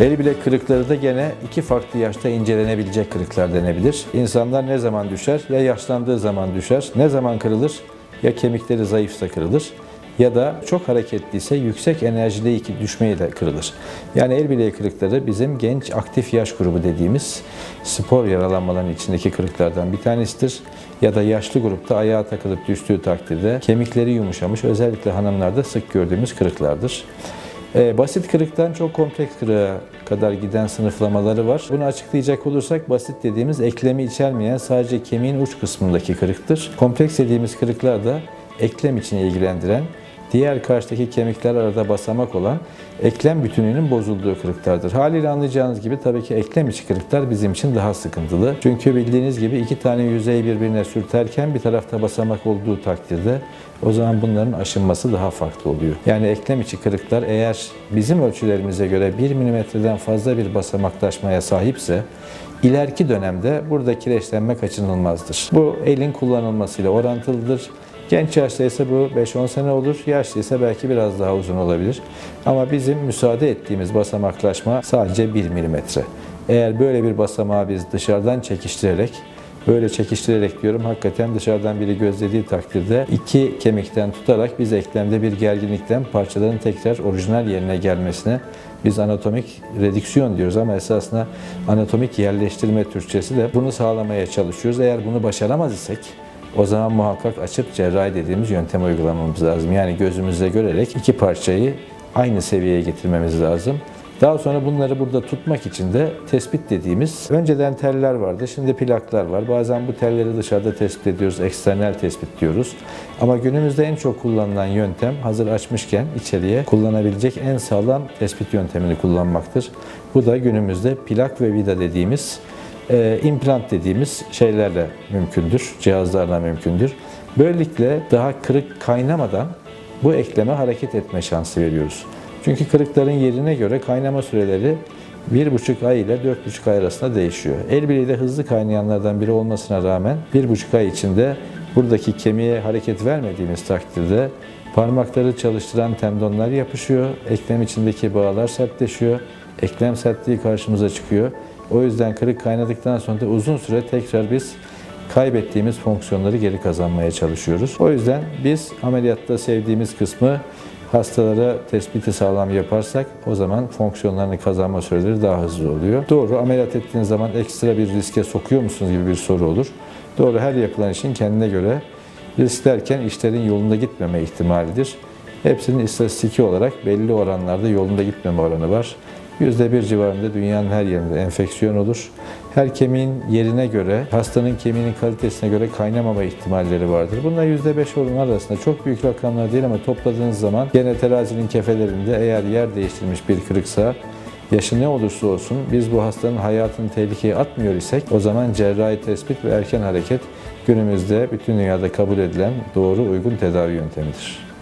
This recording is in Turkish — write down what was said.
El bilek kırıkları da gene iki farklı yaşta incelenebilecek kırıklar denebilir. İnsanlar ne zaman düşer? Ya yaşlandığı zaman düşer. Ne zaman kırılır? Ya kemikleri zayıfsa kırılır ya da çok hareketliyse yüksek enerjili iki düşmeyle kırılır. Yani el bileği kırıkları bizim genç aktif yaş grubu dediğimiz spor yaralanmalarının içindeki kırıklardan bir tanesidir. Ya da yaşlı grupta ayağa takılıp düştüğü takdirde kemikleri yumuşamış özellikle hanımlarda sık gördüğümüz kırıklardır. Ee, basit kırıktan çok kompleks kırığa kadar giden sınıflamaları var. Bunu açıklayacak olursak basit dediğimiz eklemi içermeyen sadece kemiğin uç kısmındaki kırıktır. Kompleks dediğimiz kırıklar da eklem için ilgilendiren, diğer karşıdaki kemikler arada basamak olan eklem bütününün bozulduğu kırıklardır. Haliyle anlayacağınız gibi tabii ki eklem içi kırıklar bizim için daha sıkıntılı. Çünkü bildiğiniz gibi iki tane yüzey birbirine sürterken bir tarafta basamak olduğu takdirde o zaman bunların aşınması daha farklı oluyor. Yani eklem içi kırıklar eğer bizim ölçülerimize göre 1 milimetreden fazla bir basamaklaşmaya sahipse ileriki dönemde burada kireçlenme kaçınılmazdır. Bu elin kullanılmasıyla orantılıdır. Genç yaşta ise bu 5-10 sene olur, yaşlı ise belki biraz daha uzun olabilir. Ama bizim müsaade ettiğimiz basamaklaşma sadece 1 milimetre. Eğer böyle bir basamağı biz dışarıdan çekiştirerek Böyle çekiştirerek diyorum hakikaten dışarıdan biri gözlediği takdirde iki kemikten tutarak biz eklemde bir gerginlikten parçaların tekrar orijinal yerine gelmesine biz anatomik redüksiyon diyoruz ama esasında anatomik yerleştirme Türkçesi de bunu sağlamaya çalışıyoruz. Eğer bunu başaramaz isek o zaman muhakkak açıp cerrahi dediğimiz yöntem uygulamamız lazım. Yani gözümüzle görerek iki parçayı aynı seviyeye getirmemiz lazım. Daha sonra bunları burada tutmak için de tespit dediğimiz önceden teller vardı, şimdi plaklar var. Bazen bu telleri dışarıda tespit ediyoruz, eksternal tespit diyoruz. Ama günümüzde en çok kullanılan yöntem hazır açmışken içeriye kullanabilecek en sağlam tespit yöntemini kullanmaktır. Bu da günümüzde plak ve vida dediğimiz e, implant dediğimiz şeylerle mümkündür, cihazlarla mümkündür. Böylelikle daha kırık kaynamadan bu ekleme hareket etme şansı veriyoruz. Çünkü kırıkların yerine göre kaynama süreleri 1,5 ay ile 4,5 ay arasında değişiyor. El bileği de hızlı kaynayanlardan biri olmasına rağmen 1,5 ay içinde buradaki kemiğe hareket vermediğimiz takdirde parmakları çalıştıran tendonlar yapışıyor, eklem içindeki bağlar sertleşiyor, eklem sertliği karşımıza çıkıyor. O yüzden kırık kaynadıktan sonra da uzun süre tekrar biz kaybettiğimiz fonksiyonları geri kazanmaya çalışıyoruz. O yüzden biz ameliyatta sevdiğimiz kısmı hastalara tespiti sağlam yaparsak o zaman fonksiyonlarını kazanma süreleri daha hızlı oluyor. Doğru ameliyat ettiğiniz zaman ekstra bir riske sokuyor musunuz gibi bir soru olur. Doğru her yapılan işin kendine göre risk derken işlerin yolunda gitmeme ihtimalidir. Hepsinin istatistiki olarak belli oranlarda yolunda gitmeme oranı var. %1 civarında dünyanın her yerinde enfeksiyon olur. Her kemiğin yerine göre, hastanın kemiğinin kalitesine göre kaynamama ihtimalleri vardır. Bunlar %5 oran arasında çok büyük rakamlar değil ama topladığınız zaman gene terazinin kefelerinde eğer yer değiştirmiş bir kırıksa yaşı ne olursa olsun biz bu hastanın hayatını tehlikeye atmıyor isek o zaman cerrahi tespit ve erken hareket günümüzde bütün dünyada kabul edilen doğru uygun tedavi yöntemidir.